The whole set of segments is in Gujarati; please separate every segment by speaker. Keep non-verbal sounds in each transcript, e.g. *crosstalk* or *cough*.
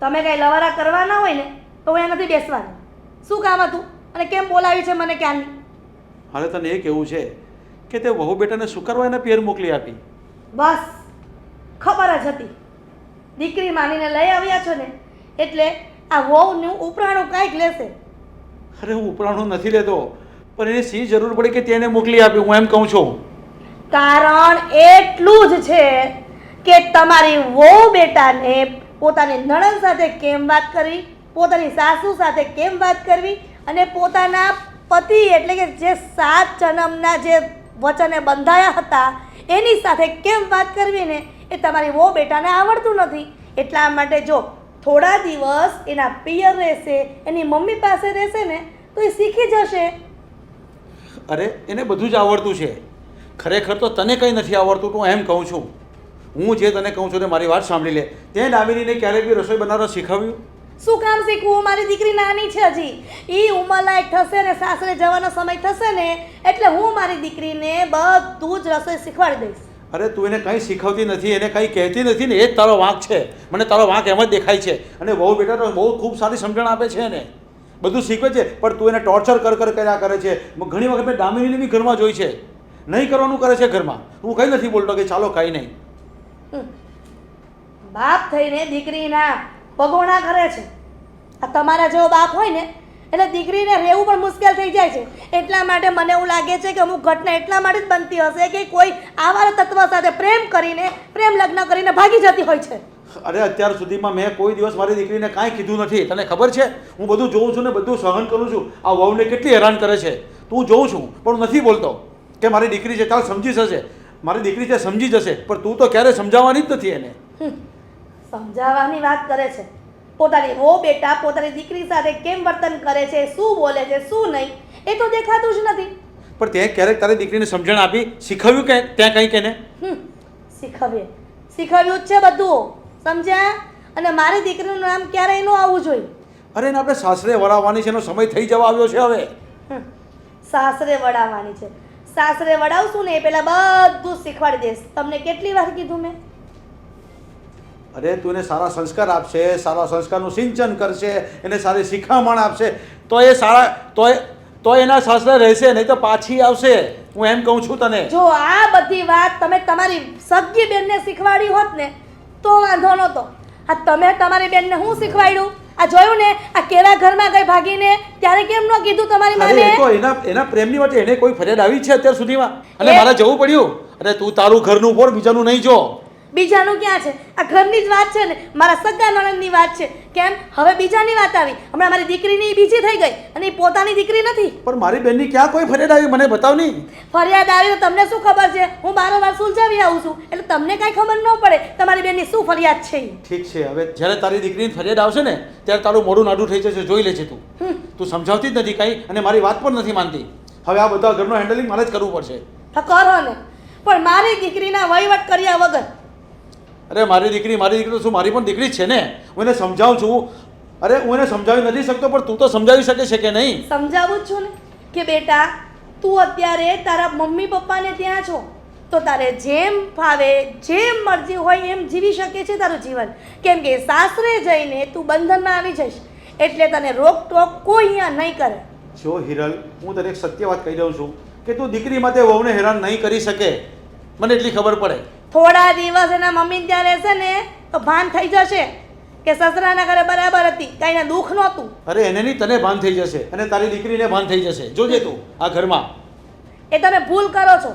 Speaker 1: તમે કાંઈ લવારા કરવાના હોય ને તો હું નથી બેસવાનું. શું કામ હતું? અને કેમ બોલાવી છે મને ક્યાંની
Speaker 2: હાલે તને એ કેવું છે કે તે વહુ બેટાને શું કરવા એને પિયર મોકલી આપી?
Speaker 1: બસ. ખબર જ હતી. દીકરી માનીને લઈ આવ્યા છો ને એટલે આ વહુનું ઉપરાણું કાંઈક લેશે.
Speaker 2: અરે હું ઉપરાણું નથી લેતો પણ એને સી જરૂર પડી કે તેને મોકલી આપી હું એમ કહું છું.
Speaker 1: કારણ એટલું જ છે કે તમારી વહુ બેટાને પોતાની નણંદ સાથે કેમ વાત કરવી, પોતાની સાસુ સાથે કેમ વાત કરવી અને પોતાના પતિ એટલે કે જે સાત જન્મના જે વચને બંધાયા હતા, એની સાથે કેમ વાત કરવી ને એ તમારી વો બેટાને આવડતું નથી. એટલા માટે જો થોડા દિવસ એના પિયર રહેશે, એની મમ્મી પાસે રહેશે ને, તો એ શીખી જશે.
Speaker 2: અરે, એને બધું જ આવડતું છે. ખરેખર તો તને કંઈ નથી આવડતું, હું એમ કહું છું. હું જે તને કહું છું ને મારી વાત સાંભળી લે. તે દામિનીને ક્યારેય બી રસોઈ બનાવતા શીખવ્યું?
Speaker 1: શું કામ શીખવું? મારી દીકરી નાની છે હજી. એ ઉંમરલાયક થશે ને સાસરે જવાનો સમય થશે ને એટલે હું મારી દીકરીને બધું જ રસોઈ શીખવાડી દઈશ.
Speaker 2: અરે તું એને કંઈ શીખવતી નથી એને કંઈ કહેતી નથી ને એ જ તારો વાંક છે. મને તારો વાંક એમ જ દેખાય છે. અને બહુ બેટા તો બહુ ખૂબ સારી સમજણ આપે છે એને. બધું શીખવે છે પણ તું એને ટોર્ચર કર કર કર્યા કરે છે. ઘણી વખત મેં દામિનીને બી ઘરમાં જોઈ છે. નહીં કરવાનું કરે છે ઘરમાં. હું કંઈ નથી બોલતો કે ચાલો કંઈ નહીં.
Speaker 1: બાપ થઈને દીકરીના પગોણા કરે છે. આ તમારા જેવો બાપ હોય ને, એટલે દીકરીને રહેવું પણ મુશ્કેલ થઈ જાય છે. એટલા માટે મને એવું લાગે છે કે અમુક ઘટના એટલા માટે જ બનતી હશે કે કોઈ આવા તત્વ સાથે પ્રેમ કરીને, પ્રેમ લગ્ન કરીને ભાગી જતી હોય છે.
Speaker 2: અરે, અત્યાર સુધીમાં મેં કોઈ દિવસ મારી દીકરીને કાંઈ કીધું નથી. તને ખબર છે? હું બધું જોઉં છું ને બધું સહન કરું છું. આ વહુને કેટલી હેરાન કરે છે. તું જોઉં છું, પણ નથી બોલતો. કે મારી દીકરી છે ચાલ સમજી જશે મારી દીકરી છે સમજી જશે પણ તું તો ક્યારે સમજાવવાની જ નથી એને.
Speaker 1: સમજાવવાની વાત કરે છે. પોતાની ઓ બેટા પોતાની દીકરી સાથે કેમ વર્તન કરે છે શું બોલે છે શું નહીં એ તો દેખાતું જ નથી.
Speaker 2: પણ તે ક્યારેક તારી દીકરીને સમજણ આપી શીખવ્યું કે ત્યાં કંઈક કે
Speaker 1: ને શીખવીએ. શીખવ્યું જ છે બધું. સમજ્યા? અને મારી દીકરીનું નામ ક્યારેય ન આવવું જોઈએ.
Speaker 2: અરે એને આપણે સાસરે વળાવવાની છે એનો સમય થઈ જવા આવ્યો છે હવે.
Speaker 1: સાસરે વડાવવાની છે. સાસરે વડાવશું ને એ પહેલાં બધું શીખવાડી દઈશ. તમને કેટલી વાર કીધું મેં?
Speaker 2: અરે તું એને સારા સંસ્કાર આપશે સારા સંસ્કારનું સિંચન કરશે એને સારી શિખામણ આપશે. તો એ સારા તો એ તો એના સાસરે રહેશે નહીં તો પાછી આવશે. હું એમ કહું છું તને.
Speaker 1: જો આ બધી વાત તમે તમારી સગી બેનને શીખવાડી હોત ને તો વાંધો નહોતો. આ તમે તમારી બેનને હું શીખવાડ્યું? આ જોયું ને? આ કેળા ઘરમાં ગઈ ભાગીને? ત્યારે કેમ ન કીધું તમારી
Speaker 2: માને? એ તો એના એના પ્રેમની માટે એને કોઈ ફરિયાદ આવી છે અત્યાર સુધીમાં? અને મારે જવું પડ્યું. અરે તું તારું ઘરનું બોર બીજાનું નહીં જો.
Speaker 1: બીજાનું ક્યાં છે? આ ઘરની જ વાત છે ને? મારા સગા નણંદની વાત છે. કેમ? હવે બીજાની વાત આવી. હમણાં મારી દીકરીની બીજી થઈ ગઈ અને એ પોતાની દીકરી નથી.
Speaker 2: પણ મારી બેનની ક્યાં કોઈ ફરિયાદ આવી? મને બતાવ નહીં.
Speaker 1: ફરિયાદ આવી તો તમને શું ખબર છે? હું બારોબાર સુલઝાવી આવું છું. એટલે તમને કાંઈ ખબર ન પડે તમારી બેનની શું ફરિયાદ છે
Speaker 2: ઠીક છે. હવે જ્યારે તારી દીકરીની ફરિયાદ આવશે ને ત્યારે તારું મોઢું નાડું થઈ જશે. જોઈ લેજે તું. તું સમજાવતી જ નથી કાંઈ અને મારી વાત પણ નથી માનતી. હવે આ બધા ઘરનું હેન્ડલિંગ મારે જ કરવું પડશે.
Speaker 1: કરો ને. પણ મારી દીકરીના વહીવટ કર્યા વગર
Speaker 2: અરે મારી દીકરી મારી દીકરી તો શું મારી પણ દીકરી છે ને? હું એને સમજાવું છું. અરે હું એને સમજાવી નથી શકતો પણ તું તો સમજાવી શકે છે કે નહીં?
Speaker 1: સમજાવું જ છું ને કે બેટા તું અત્યારે તારા મમ્મી પપ્પાને ત્યાં છો. તો તારે જેમ ફાવે જેમ મરજી હોય એમ જીવી શકે છે તારું જીવન. કેમ કે સાસરે જઈને તું બંધનમાં આવી જઈશ. એટલે તને રોકટોક કોઈ અહીંયા નહીં કરે.
Speaker 2: જો હિરલ હું તને એક સત્ય વાત કહી દઉં છું કે તું દીકરી માટે વહુને હેરાન નહીં કરી શકે. મને એટલી ખબર પડે.
Speaker 1: થોડા દિવસ એના મમ્મી ત્યાં રહેશે ને તો ભાન થઈ જશે કે સસરાના ઘરે બરાબર હતી કાંઈ દુઃખ નહોતું.
Speaker 2: અરે એને નહીં તને ભાન થઈ જશે. અને તારી દીકરીને ભાન થઈ જશે. જોજે તું આ ઘરમાં.
Speaker 1: એ તમે ભૂલ કરો છો.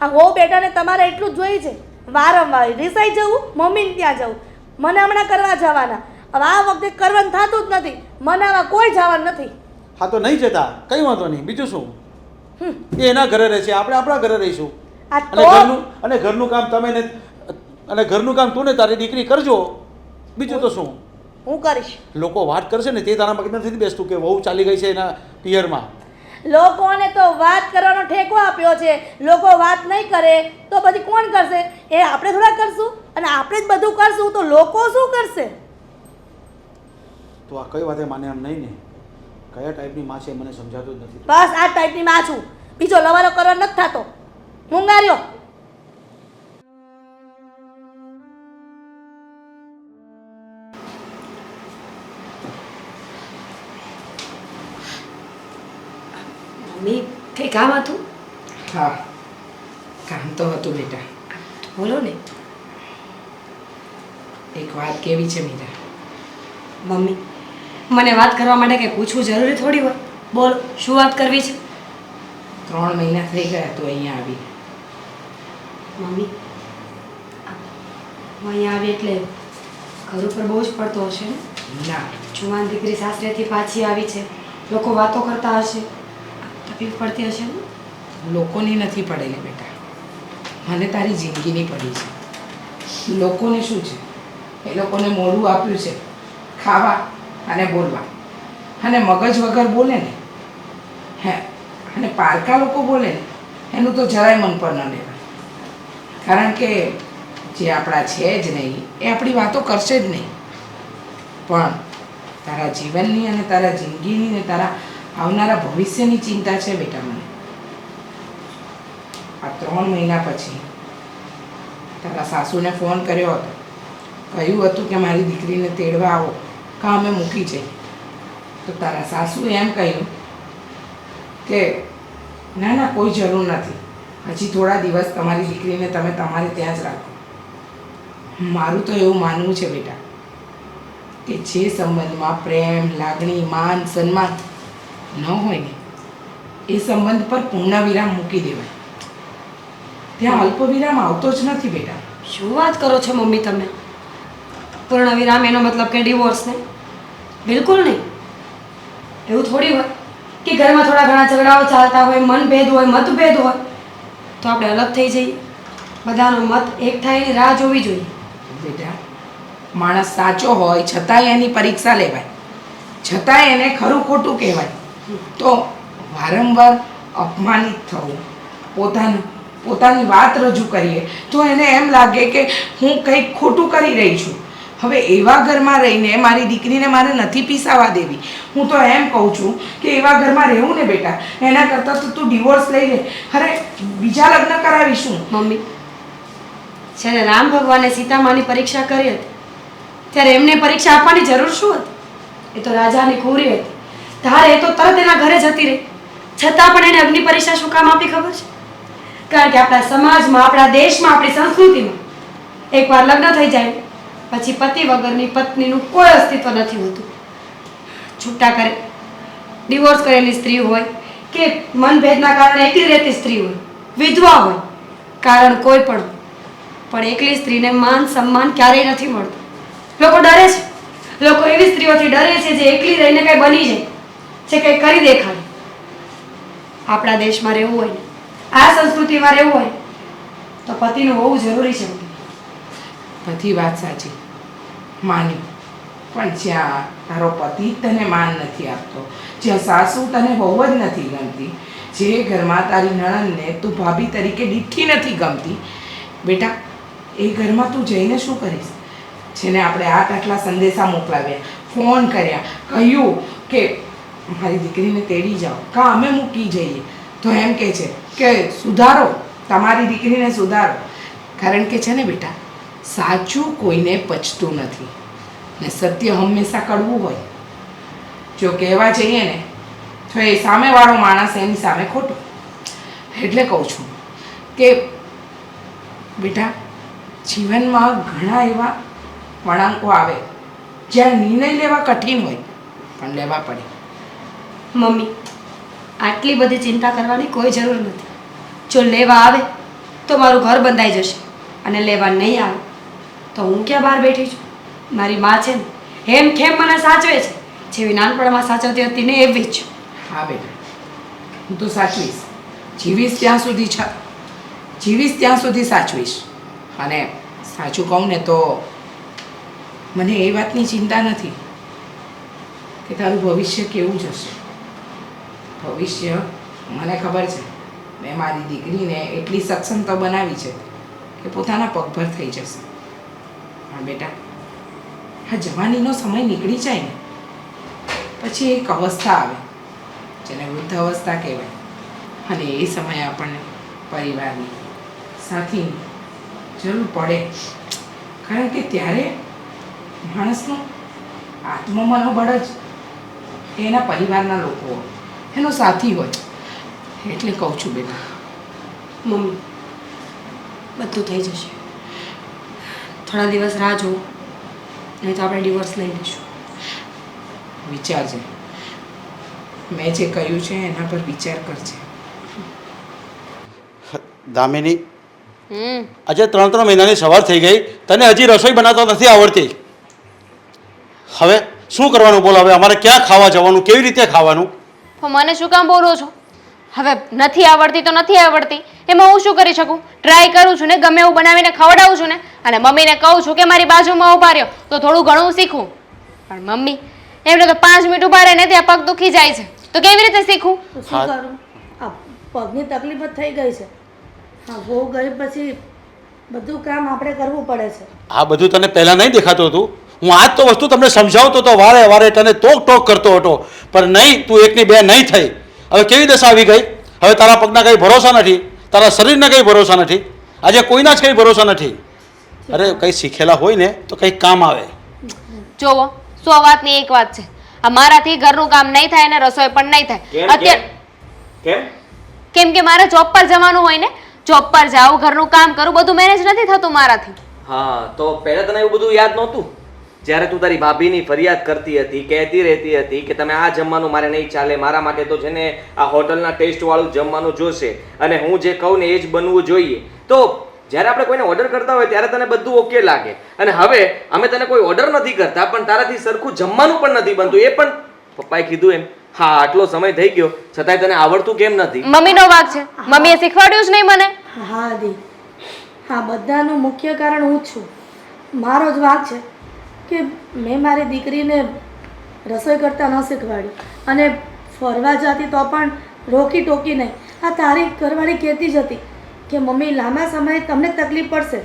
Speaker 1: આ હો બેટાને તમારે એટલું જ જોઈએ છે. વારંવાર રિસાઈ જવું મમ્મીને ત્યાં જવું. મનામણા કરવા જવાના. હવે આ વખતે કરવાનું થતું જ નથી. મનાવા કોઈ જવાનું નથી.
Speaker 2: હા તો નહીં જતા. કંઈ વાંધો નહીં. બીજું શું. એ એના ઘરે રહેશે. આપણે આપણા ઘરે રહીશું.
Speaker 1: આ
Speaker 2: અને
Speaker 1: તો
Speaker 2: ઘરનું અને ઘરનું કામ તમે ને અને ઘરનું કામ તું ને તારી દીકરી કરજો. બીજું તો શું?
Speaker 1: હું કરીશ.
Speaker 2: લોકો વાત કરશે ને તે તારા મગજમાં નથી બેસતું કે વહુ ચાલી ગઈ છે એના પિયરમાં.
Speaker 1: લોકોને તો વાત કરવાનો ઠેકો આપ્યો છે. લોકો વાત નહીં કરે તો પછી કોણ કરશે? એ આપણે થોડા કરશું અને આપણે જ બધું કરશું તો લોકો શું કરશે?
Speaker 2: તો આ કઈ વાતે માને એમ નહીં ને? કયા ટાઈપની માં છે મને સમજાતું જ નથી.
Speaker 1: બસ આ ટાઈપની માં છું. બીજો લવાલો કરવા નથી થતો. મુંગાર્યો.
Speaker 3: મમ્મી કઈ કામ હતું?
Speaker 4: હા કામ તો હતું બેટા.
Speaker 3: બોલો ને.
Speaker 4: એક વાત કેવી છે મીરા?
Speaker 3: મમ્મી મને વાત કરવા માટે કંઈ પૂછવું જરૂરી થોડી હોય? બોલ શું વાત કરવી છે?
Speaker 4: ત્રણ મહિના થઈ ગયા તું અહીંયા આવી.
Speaker 3: મમ્મી. હું અહીંયા આવી એટલે ઘર ઉપર બહુ જ પડતો હશે ને?
Speaker 4: ના.
Speaker 3: જુવાન દીકરી સાસરેથી પાછી આવી છે. લોકો વાતો કરતા હશે. તકલીફ પડતી હશે ને?
Speaker 4: લોકોની નથી પડેલી બેટા. મને તારી જિંદગીની પડી છે. લોકોને શું છે? એ લોકોને મોડું આપ્યું છે. ખાવા અને બોલવા. અને મગજ વગર બોલે ને? હે. અને પારકા લોકો બોલે ને? એનું તો જરાય મન પર ન લેવાય. કારણ કે જે આપણા છે જ નહીં, એ આપણી વાતો કરશે જ નહીં. પણ તારા જીવનની અને તારા જિંદગીની ને તારા આવનારા ભવિષ્યની ચિંતા છે બેટા મને. આ ત્રણ મહિના પછી તારા સાસુને ફોન કર્યો હતો. કહ્યું હતું કે મારી દીકરીને તેડવા આવો. કાં અમે મૂકી જઈએ તો તારા સાસુએ એમ કહ્યું કે, ના ના, કોઈ જરૂર નથી. હજી થોડા દિવસ તમારી દીકરીને તમે તમારે ત્યાં જ રાખો. મારું તો એવું માનવું છે બેટા કે જે સંબંધમાં પ્રેમ, લાગણી, માન, સન્માન ન હોય ને, એ સંબંધ પર પૂર્ણ વિરામ મૂકી દેવાય. ત્યાં અલ્પ વિરામ આવતો જ નથી બેટા.
Speaker 3: શું વાત કરો છો મમ્મી તમે? પૂર્ણ વિરામ એનો મતલબ કે ડિવોર્સ ને? બિલકુલ નહીં. એવું થોડી હોય કે ઘરમાં થોડા ઘણા ઝઘડાઓ ચાલતા હોય, મનભેદ હોય, મતભેદ હોય. તો આપણે અલગ થઈ જઈએ. બધાનો મત એક થાય એની રાહ જોવી જોઈએ.
Speaker 4: બેટા, માણસ સાચો હોય છતાંય એની પરીક્ષા લેવાય. છતાંય એને ખરું ખોટું કહેવાય. તો વારંવાર અપમાનિત થવું. પોતાનું, પોતાની વાત રજૂ કરીએ. તો એને એમ લાગે કે હું કંઈક ખોટું કરી રહી છું. હવે એવા ઘરમાં રહીને મારી દીકરીને મારે નથી પીસાવા દેવી. હું તો એમ કહું છું કે એવા ઘરમાં રહેવું ને બેટા. એના કરતાં તો તું ડિવોર્સ લઈ લે. અરે, બીજા લગ્ન કરાવીશું.
Speaker 3: મમ્મી, જ્યારે રામ ભગવાને સીતામાની પરીક્ષા કરી હતી, ત્યારે એમને પરીક્ષા આપવાની જરૂર શું હતી? એ તો રાજાની કુરી હતી. તારે એ તો તરત એના ઘરે જતી રહી. છતાં પણ એને અગ્નિ પરીક્ષા શું કામ આપી ખબર છે? કારણ કે આપણા સમાજમાં, આપણા દેશમાં, આપણી સંસ્કૃતિમાં એકવાર લગ્ન થઈ જાય. પછી પતિ વગરની પત્નીનું કોઈ અસ્તિત્વ નથી હોતું. છૂટા કરે. ડિવોર્સ કરેલી સ્ત્રી હોય કે મનભેદના કારણે એકલી રહેતી સ્ત્રી હોય, વિધવા હોય, કારણ કોઈ પણ પણ એકલી સ્ત્રીને માન સન્માન ક્યારેય નથી મળતું. લોકો ડરે છે. લોકો એવી સ્ત્રીઓથી ડરે છે જે એકલી રહીને કંઈ બની જાય, જે કંઈ કરી દેખાય. આપણા દેશમાં રહેવું હોય આ સંસ્કૃતિમાં રહેવું હોય, તો પતિનું હોવું જરૂરી છે.
Speaker 4: બધી વાત સાચી. માન્યું. પણ જ્યાં તારો પતિ તને માન નથી આપતો, જ્યાં સાસુ તને બહુ જ નથી ગમતી, જે ઘરમાં તારી નણંદને તું ભાભી તરીકે ડીઠી નથી ગમતી, બેટા, એ ઘરમાં તું જઈને શું કરીશ? જેને આપણે આ આટલા સંદેશા મોકલાવ્યા, ફોન કર્યા, કહ્યું કે, મારી દીકરીને તેડી જાઓ. કાં અમે મૂકી જઈએ? તો એમ કહે છે કે, સુધારો. તમારી દીકરીને સુધારો. કારણ કે છે ને બેટા સાચું કોઈને પચતું નથી. ને સત્ય હંમેશા કડવું હોય. જો કહેવા જઈએ ને, તો એ સામેવાળો માણસ એની સામે ખોટું. એટલે કહું છું કે, બેટા, જીવનમાં ઘણા એવા વળાંકો આવે, જ્યાં નિર્ણય લેવા કઠિન હોય, પણ લેવા પડે.
Speaker 3: મમ્મી, આટલી બધી ચિંતા કરવાની કોઈ જરૂર નથી. જો લેવા આવે, તો મારું ઘર બંધાઈ જશે અને લેવા નહીં આવે. તો હું ક્યાં બહાર બેઠી છું? મારી માં છે ને, હેમ ખેમ મને સાચવે છે. જેવી નાનપણમાં સાચવતી હતી ને એવી જ.
Speaker 4: હા, બેટા. હું તો સાચવીશ. જીવીશ ત્યાં સુધી જીવીશ ત્યાં સુધી સાચવીશ. અને સાચું કહું ને તો મને એ વાતની ચિંતા નથી કે તારું ભવિષ્ય કેવું જશે ભવિષ્ય મને ખબર છે. મેં મારી દીકરીને એટલી સક્ષમ તો બનાવી છે કે પોતાના પગભર થઈ જશે. હા, બેટા. હા, જવાનીનો સમય નીકળી જાય ને, પછી એક અવસ્થા આવે, જેને વૃદ્ધ અવસ્થા કહેવાય. અને એ સમયે આપણને પરિવારની સાથીની જરૂર પડે. કારણ કે ત્યારે માણસનું આત્મમનોબળ જ એના પરિવારના લોકો હોય, એનો સાથી હોય. એટલે કહું છું બેટા.
Speaker 3: મમ્મી, બધું થઈ જશે. થોડા દિવસ રાહ જુઓ. નહીં તો આપણે ડિવોર્સ લઈ લઈશું.
Speaker 4: વિચારજે. મેં જે કહ્યું છે એના પર વિચાર કરજે.
Speaker 2: દામિની
Speaker 5: હમ.
Speaker 2: આજે ત્રણ ત્રણ મહિનાની સવાર થઈ ગઈ. તને હજી રસોઈ બનાવતા નથી આવડતી. હવે શું કરવાનું બોલ? હવે અમારે ક્યાં ખાવા જવાનું? કેવી રીતે ખાવાનું?
Speaker 5: મને શું કામ બોલો છો? હવે નથી આવડતી તો નથી આવડતી. એમાં હું શું કરી શકું? ટ્રાય કરું છું ને ગમે એવું બનાવીને ખવડાવું છું ને અને મમ્મીને કહું છું કે મારી બાજુમાં ઊભા રહ્યો તો થોડું ઘણું શીખું. પણ મમ્મી એમને તો પાંચ મિનિટ ઊભા રહે ને ત્યાં પગ દુખી જાય છે. તો કેવી રીતે શીખું?
Speaker 1: તો શું
Speaker 2: હા.
Speaker 1: કરું? આ પગની તકલીફ જ થઈ ગઈ છે. હા બહુ ગઈ પછી બધું કામ આપણે કરવું પડે છે.
Speaker 2: આ બધું તને પહેલાં નહીં દેખાતું હતું? હું આજ તો વસ્તુ તમને સમજાવતો હતો વારે વારે તને ટોક ટોક કરતો હતો. પણ નહીં તું એકની બે નહીં થઈ. હવે કેવી દશા આવી ગઈ? હવે તારા પગના કંઈ ભરોસા નથી? તારા શરીરના કંઈ ભરોસા નથી? આજે કોઈના જ કંઈ ભરોસા નથી? અરે કંઈ શીખેલા હોય ને તો કંઈક કામ આવે.
Speaker 5: જોવો સો વાતની એક વાત છે. આ મારાથી ઘરનું કામ નહીં થાય ને રસોઈ પણ નહીં થાય. અત્યારે
Speaker 6: કેમ?
Speaker 5: કેમ કે મારે જોબ પર જવાનું હોય ને જોબ પર જાઉં ઘરનું કામ કરું બધું મેનેજ નથી થતું મારાથી.
Speaker 6: હા તો પહેલા તને એવું બધું યાદ નહોતું? જ્યારે તું તારી ભાભીની ફરિયાદ કરતી હતી કહેતી રહેતી હતી કે તમે આ જમવાનું મારે નહીં ચાલે મારા માટે તો છે ને આ હોટલના ટેસ્ટવાળું જમવાનું જોશે અને હું જે કહું ને એ જ બનવું જોઈએ. તો જ્યારે આપણે કોઈને ઓર્ડર કરતા હોય ત્યારે તને બધું ઓકે લાગે. અને હવે અમે તને કોઈ ઓર્ડર નથી કરતા પણ તારાથી સરખું જમવાનું પણ નથી બનતું. એ પણ પપ્પાએ કીધું એમ. હા આટલો સમય થઈ ગયો. છતાંય તને આવડતું કેમ નથી?
Speaker 5: મમ્મીનો વાક છે. મમ્મીએ શીખવાડ્યું જ નહીં મને.
Speaker 1: હા દી. હા બધાનું મુખ્ય કારણ હું જ છું. મારો જ વાંક છે. કે મેં મારી દીકરીને રસોઈ કરતાં ન શીખવાડી. અને ફરવા જતી તો પણ રોકી ટોકી નહીં. આ તારી ઘરવાળી કહેતી જ હતી કે, મમ્મી, લાંબા સમયે તમને તકલીફ પડશે.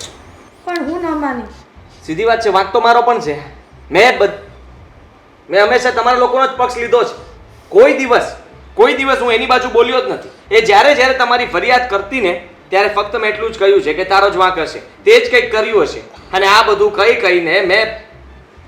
Speaker 1: પણ હું ન માની.
Speaker 6: સીધી વાત છે, વાંક તો મારો પણ છે. મેં મેં હંમેશા તમારા લોકોનો જ પક્ષ લીધો છે. કોઈ દિવસ કોઈ દિવસ હું એની બાજુ બોલ્યો જ નથી. એ જ્યારે જ્યારે તમારી ફરિયાદ કરતી ને, ત્યારે ફક્ત મેં એટલું જ કહ્યું છે કે તારો જ વાંક હશે. તે જ કંઈક કર્યું હશે. અને આ બધું કહી કહીને મેં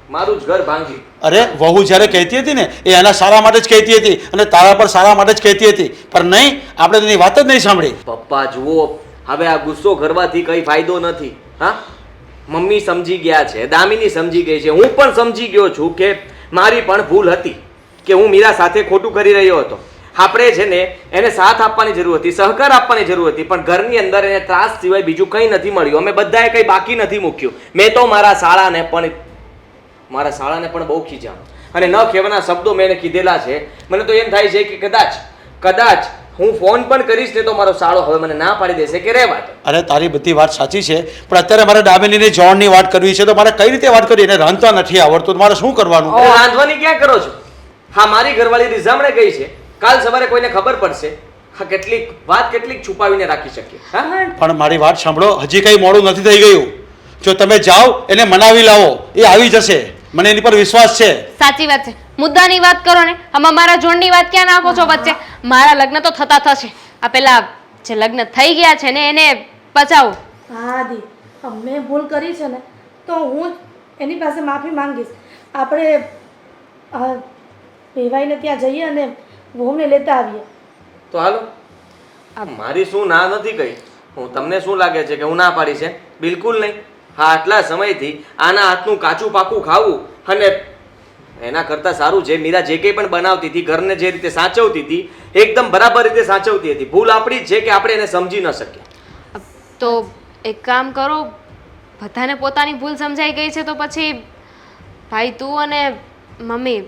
Speaker 6: મારું જ ઘર ભાંગી.
Speaker 2: અરે વહુ જ્યારે કહેતી હતી ને એ એના સારા માટે જ કહેતી હતી અને તારા પર સારા માટે જ કહેતી હતી. પણ નહીં આપણે તેની વાત જ નહીં સાંભળી.
Speaker 6: પપ્પા જુઓ હવે આ ગુસ્સો કરવાથી કઈ ફાયદો નથી. હા? મમ્મી સમજી ગયા છે દામિની સમજી ગઈ છે. હું પણ સમજી ગયો છું કે મારી પણ ભૂલ હતી કે હું મીરા સાથે ખોટું કરી રહ્યો હતો. આપણે છે ને એને સાથ આપવાની જરૂર હતી સહકાર આપવાની જરૂર હતી પણ ઘરની અંદર એને ત્રાસ સિવાય બીજું કંઈ નથી મળ્યું. અમે બધાએ કંઈ બાકી નથી મૂક્યું. મેં તો મારા શાળાને પણ મારા શાળાને પણ બહુ ખીજાણો. અને ન કહેવાના શબ્દો મેં એને કીધેલા છે. મને તો એમ થાય છે કે કદાચ કદાચ હું ફોન પણ કરીશ ને તો મારો શાળો હવે મને ના પાડી દેશે કે રહેવા વાત
Speaker 2: અરે તારી બધી વાત સાચી છે પણ અત્યારે મારે દામિનીની જોણની વાત કરવી છે તો મારે કઈ રીતે વાત કરી એને રાંધતા નથી આવડતું મારે શું કરવાનું?
Speaker 6: રાંધવાની ક્યાં કરો છો? હા મારી ઘરવાળી રીઝામણે ગઈ છે. કાલ સવારે કોઈને ખબર પડશે. હા કેટલીક વાત કેટલીક છુપાવીને રાખી શકીએ.
Speaker 2: પણ મારી વાત સાંભળો હજી કંઈ મોડું નથી થઈ ગયું. જો તમે જાઓ એને મનાવી લાવો એ આવી જશે. મને એની પર વિશ્વાસ છે.
Speaker 5: સાચી વાત છે. મુદ્દાની વાત કરો ને આમાં મારા જોડની વાત ક્યાં નાખો છો વચ્ચે? મારા લગ્ન તો થતા થશે. આ પેલા જે લગ્ન થઈ ગયા છે ને એને બચાવો.
Speaker 1: હા દી મેં ભૂલ કરી છે ને તો હું જ એની પાસે માફી માંગીશ. આપણે વેવાઈને ત્યાં જઈએ અને વહુને લેતા આવીએ.
Speaker 6: તો હાલો. આ મારી શું ના નથી કહી હું તમને શું લાગે છે કે હું ના પાડી છે? બિલકુલ નહીં. હા આટલા સમયથી આના હાથનું કાચું પાકું ખાવું અને એના કરતાં સારું છે. મીરા જે કંઈ પણ બનાવતી હતી ઘરને જે રીતે સાચવતી હતી એકદમ બરાબર રીતે સાચવતી હતી. ભૂલ આપણી જ છે કે આપણે એને સમજી ન શકીએ.
Speaker 5: તો એક કામ કરો બધાને પોતાની ભૂલ સમજાઈ ગઈ છે તો પછી ભાઈ તું અને મમ્મી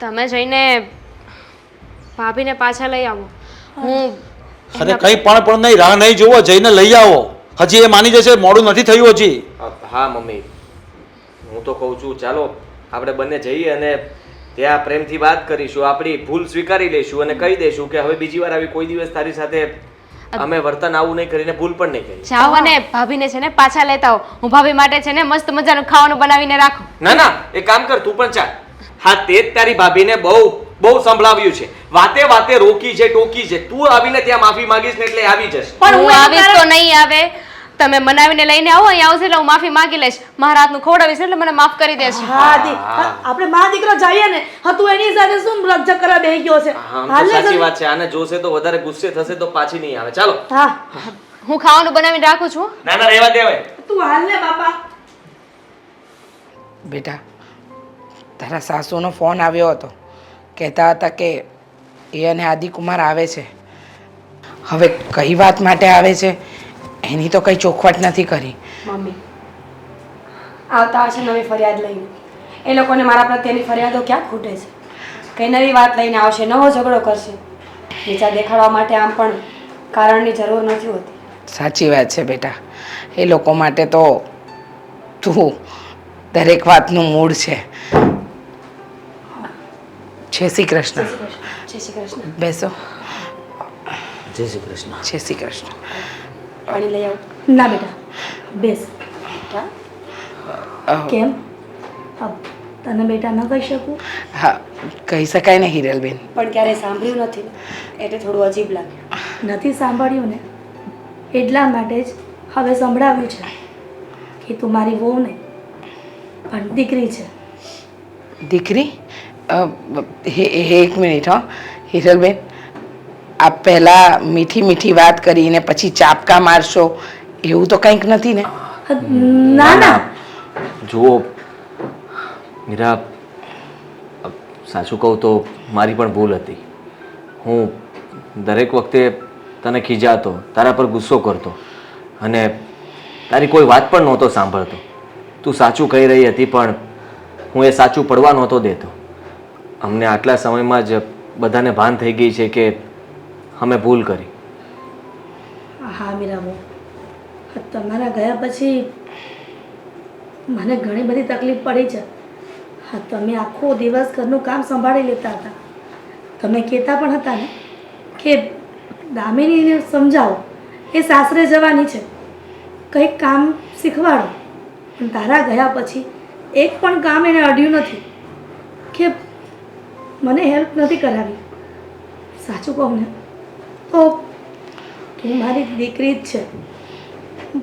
Speaker 5: તમે જઈને ભાભીને પાછા લઈ આવો. હું
Speaker 2: અરે કંઈ પણ પણ નહીં રાહ નહીં જોવો જઈને લઈ આવો. હજી એ માની જશે મોડું નથી થયું હજી.
Speaker 6: હા મમ્મી. હું તો કહું છું ચાલો આપણે બંને જઈએ અને ત્યાં પ્રેમથી વાત કરીશું આપણી ભૂલ સ્વીકારી લઈશું અને કહી દઈશું કે હવે બીજી વાર આવી કોઈ દિવસ તારી સાથે અમે વર્તન આવું નહીં કરીને ભૂલ પણ નહીં કરી.
Speaker 5: જાઓ અને ભાભીને છે ને પાછા લેતા આવો. હું ભાભી માટે છે ને મસ્ત મજાનું ખાવાનું બનાવીને રાખું.
Speaker 6: ના ના એ કામ કર તું પણ ચાલ. હા તે જ તારી ભાભીને બહુ બહુ સંભળાવ્યું છે. વાતે વાતે રોકી છે ટોકી છે. તું આવીને ત્યાં માફી માંગીશ ને એટલે આવી જશે.
Speaker 1: પણ
Speaker 5: હું આવીશ તો નહીં આવે. તમે મનાવીને લઈને આવો અહીંયા આવશે એટલે હું માફી માંગી લઈશ. મારા હાથનું ખવડાવીશ એટલે મને માફ કરી દેશે
Speaker 7: હા દી આપણે મા દીકરો જઈએ ને હા તું એની સાથે શું રકઝક કરવા બેહી ગયો છે? હાલ
Speaker 6: સાચી વાત છે. આને જોશે તો વધારે ગુસ્સે થશે તો પાછી નહીં આવે. ચાલો.
Speaker 7: હા.
Speaker 5: હું ખાવાનું બનાવીને રાખું છું.
Speaker 6: ના ના રહેવા દેવાય
Speaker 7: તું હાલ ને બાપા.
Speaker 4: બેટા તારા સાસુનો ફોન આવ્યો હતો. કહેતા હતા કે એ અને આદિકુમાર આવે છે. હવે કઈ વાત માટે આવે છે? એની તો કંઈ ચોખવટ નથી કરી.
Speaker 3: મમ્મી આવતા હશે નવી ફરિયાદ લઈને એ લોકોને મારા પ્રત્યેની ફરિયાદો ક્યાં ખૂટે છે? કઈ નવી વાત લઈને આવશે નવો ઝઘડો કરશે. નીચા દેખાડવા માટે આમ પણ કારણની જરૂર નથી હોતી.
Speaker 4: સાચી વાત છે બેટા. એ લોકો માટે તો તું દરેક વાતનું મૂળ છે. જય શ્રી કૃષ્ણ.
Speaker 3: જય શ્રી કૃષ્ણ.
Speaker 4: બેસો.
Speaker 6: જય શ્રી કૃષ્ણ.
Speaker 4: જય શ્રી કૃષ્ણ.
Speaker 3: પાણી લઈ આવું.
Speaker 7: ના બેટા બેસ. કેમ? હા, તને બેટા ન કહી શકું?
Speaker 4: હા કહી શકાય ને હિરલબેન.
Speaker 3: પણ ક્યારેય સાંભળ્યું નથી. એટલે થોડું અજીબ લાગ્યું
Speaker 7: નથી સાંભળ્યું ને? એટલા માટે જ હવે સંભળાવ્યું છે કે તું મારી વહુ નહીં પણ દીકરી છે.
Speaker 4: દીકરી? હે- હે- એક મિનિટ હા. હિરલબેન આપ પહેલાં મીઠી મીઠી વાત કરીને પછી ચાપકા મારશો એવું તો કંઈક નથી ને?
Speaker 7: ના ના.
Speaker 6: જુઓ મીરા સાચું કહું તો મારી પણ ભૂલ હતી. હું દરેક વખતે તને ખીજાતો તારા પર ગુસ્સો કરતો અને તારી કોઈ વાત પણ નહોતો સાંભળતો. તું સાચું કહી રહી હતી પણ હું એ સાચું પડવા નહોતો દેતો. અમને આટલા સમયમાં જ બધાને ભાન થઈ ગઈ છે કે અમે ભૂલ કરી.
Speaker 7: હા મીરાબો તમારા ગયા પછી મને ઘણી બધી તકલીફ પડી છે. હા તમે આખો દિવસ ઘરનું કામ સંભાળી લેતા હતા. તમે કહેતા પણ હતા ને કે દામિનીને સમજાવો, એ સાસરે જવાની છે. કંઈક કામ શીખવાડો. તારા ગયા પછી એક પણ કામ એને અડ્યું નથી કે મને હેલ્પ નથી કરાવી. સાચું કહું ને? તો મારી દીકરી જ છે.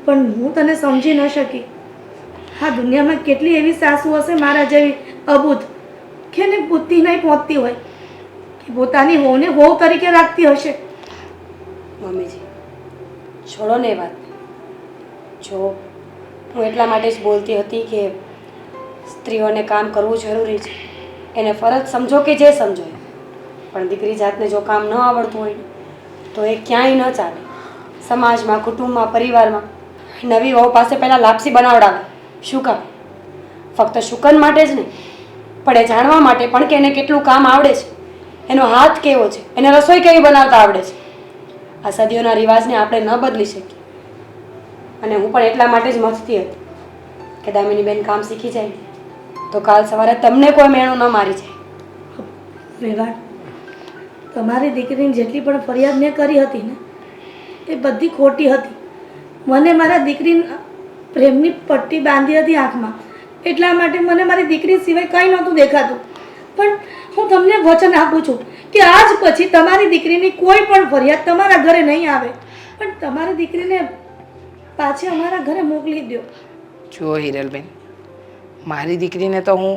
Speaker 7: પણ હું તને સમજી ન શકી. હા દુનિયામાં કેટલી એવી સાસુ હશે મારા જેવી અબૂત કે એને બુદ્ધિ નહીં પહોંચતી હોય કે પોતાની હોને હોવ તરીકે રાખતી હશે.
Speaker 3: મમ્મીજી છોડો ને એ વાત. જો હું એટલા માટે જ બોલતી હતી કે સ્ત્રીઓને કામ કરવું જરૂરી છે. એને ફરજ સમજો કે જે સમજો પણ દીકરી જાતને જો કામ ન આવડતું હોય તો એ ક્યાંય ન ચાલે. સમાજમાં, કુટુંબમાં, પરિવારમાં નવી વહુ પાસે પહેલાં લાપસી બનાવડાવે. શું કામ? ફક્ત શુકન માટે જ નહીં, પણ એ જાણવા માટે પણ કે એને કેટલું કામ આવડે છે. એનો હાથ કેવો છે? એને રસોઈ કેવી બનાવતા આવડે છે? આ સદીઓના રિવાજને આપણે ન બદલી શકીએ. અને હું પણ એટલા માટે જ મથતી હતી કે દામિની બેન કામ શીખી જાય. તો કાલ સવારે તમને કોઈ મેણું ન મારી જાય.
Speaker 7: વેવાણ તમારી દીકરીની જેટલી પણ ફરિયાદ મેં કરી હતી ને, એ બધી ખોટી હતી. મને મારા દીકરી પ્રેમની પટ્ટી બાંધી હતી આંખમાં. એટલા માટે મને મારી દીકરી સિવાય કંઈ નહોતું દેખાતું. પણ હું તમને વચન આપું છું કે આજ પછી તમારી દીકરીની કોઈ પણ ફરિયાદ તમારા ઘરે નહીં આવે. પણ તમારી દીકરીને પાછી અમારા ઘરે મોકલી દો
Speaker 4: જુઓ હિરલબેન, મારી દીકરીને તો હું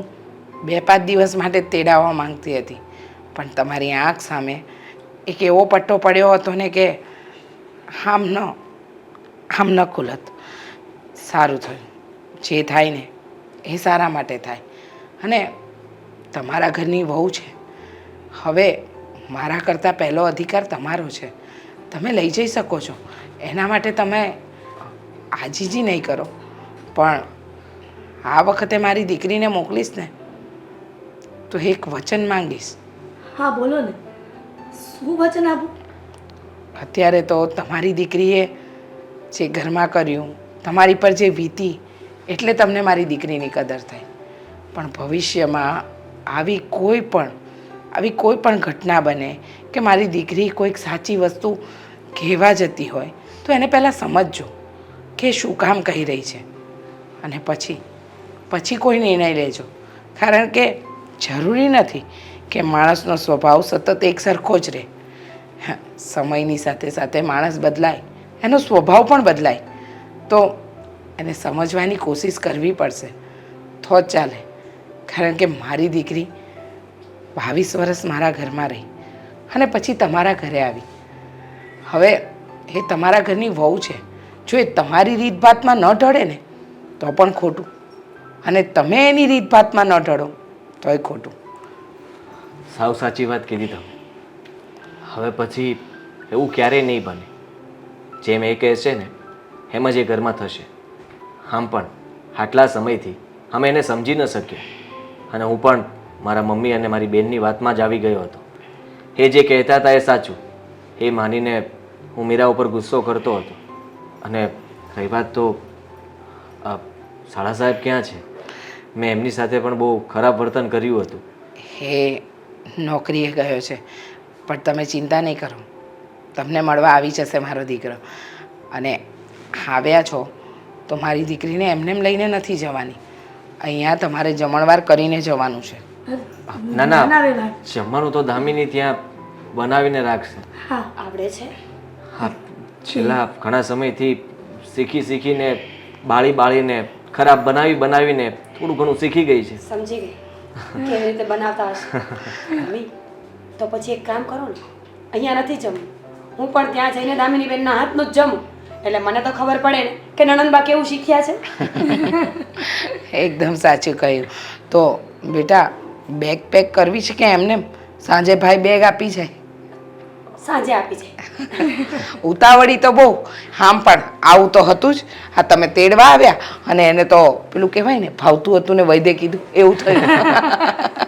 Speaker 4: બે પાંચ દિવસ માટે તેડાવવા માંગતી હતી. પણ તમારી આંખ સામે એક એવો પટ્ટો પડ્યો હતો ને કે આમ ન આમ ન ખુલત. સારું થયું. જે થાય ને એ સારા માટે થાય. અને તમારા ઘરની વહુ છે. હવે મારા કરતાં પહેલો અધિકાર તમારો છે. તમે લઈ જઈ શકો છો. એના માટે તમે આજીજી નહીં કરો. પણ આ વખતે મારી દીકરીને મોકલીશ ને તો એક વચન માંગીશ.
Speaker 7: હા, બોલો ને. શું વચન આપું?
Speaker 4: અત્યારે તો તમારી દીકરીએ જે ઘરમાં કર્યું, તમારી પર જે વીતી, એટલે તમને મારી દીકરીની કદર થઈ. પણ ભવિષ્યમાં આવી કોઈ પણ, આવી કોઈ પણ ઘટના બને કે મારી દીકરી કોઈક સાચી વસ્તુ કહેવા જતી હોય, તો એને પહેલાં સમજજો કે શું કામ કહી રહી છે. અને પછી પછી કોઈ નિર્ણય લેજો. કારણ કે જરૂરી નથી કે માણસનો સ્વભાવ સતત એક સરખો જ રહે. સમયની સાથે સાથે માણસ બદલાય, એનો સ્વભાવ પણ બદલાય. તો એને સમજવાની કોશિશ કરવી પડશે. તો જ ચાલે. કારણ કે મારી દીકરી બાવીસ વર્ષ મારા ઘરમાં રહી અને પછી તમારા ઘરે આવી. હવે એ તમારા ઘરની વહુ છે. જો એ તમારી રીતભાતમાં ન ઢળે ને, તો પણ ખોટું. અને તમે એની રીતભાતમાં ન ઢળો, તોય ખોટું.
Speaker 6: સાવ સાચી વાત કીધી તમે. હવે પછી એવું ક્યારેય નહીં બને. જેમ એ કહે છે ને, એમ જ એ ઘરમાં થશે. આમ પણ આટલા સમયથી અમે એને સમજી ન શક્યા. અને હું પણ મારા મમ્મી અને મારી બેનની વાતમાં જ આવી ગયો હતો. એ જે કહેતા હતા એ સાચું. એ માનીને હું મીરા ઉપર ગુસ્સો કરતો હતો. અને રહી વાત તો શાળા સાહેબ ક્યાં છે? મેં એમની સાથે પણ બહુ ખરાબ વર્તન કર્યું હતું.
Speaker 4: એ નોકરીએ ગયો છે. પણ તમે ચિંતા નહીં કરો. તમને મળવા આવી જશે મારો દીકરો. અને આવ્યા છો તો મારી દીકરીને એમને એમ લઈને નથી જવાની. અહીંયા તમારે જમણવાર કરીને જવાનું છે.
Speaker 6: ના ના જમવાનું તો દામિની ત્યાં બનાવીને રાખશે.
Speaker 1: હા
Speaker 3: આવડે છે.
Speaker 6: હા છેલ્લા ઘણા સમયથી શીખી શીખીને બાળી બાળીને ખરાબ બનાવી બનાવીને થોડું ઘણું શીખી ગઈ છે.
Speaker 3: સમજી ગઈ. કેવી રીતે બનાવતા હશે? મમ્મી, તો પછી એક કામ કરો ને. અહીંયા નથી જમવું. હું પણ ત્યાં જઈને દામિની બેનના હાથનું જ જમું. એટલે મને તો ખબર પડે ને કે નણંદબા કેવું શીખ્યા છે. *laughs*
Speaker 4: એકદમ સાચું કહ્યું. તો બેટા બેગ પેક કરવી છે કે એમને? સાંજે ભાઈ બેગ આપી જાય.
Speaker 3: સાંજે આપી જાય.
Speaker 4: ઉતાવળી તો બહુ. આમ પણ આવું તો હતું જ. હા, તમે તેડવા આવ્યા અને એને તો પેલું કહેવાય ને ભાવતું હતું ને વૈદ્ય કીધું, એવું થયું.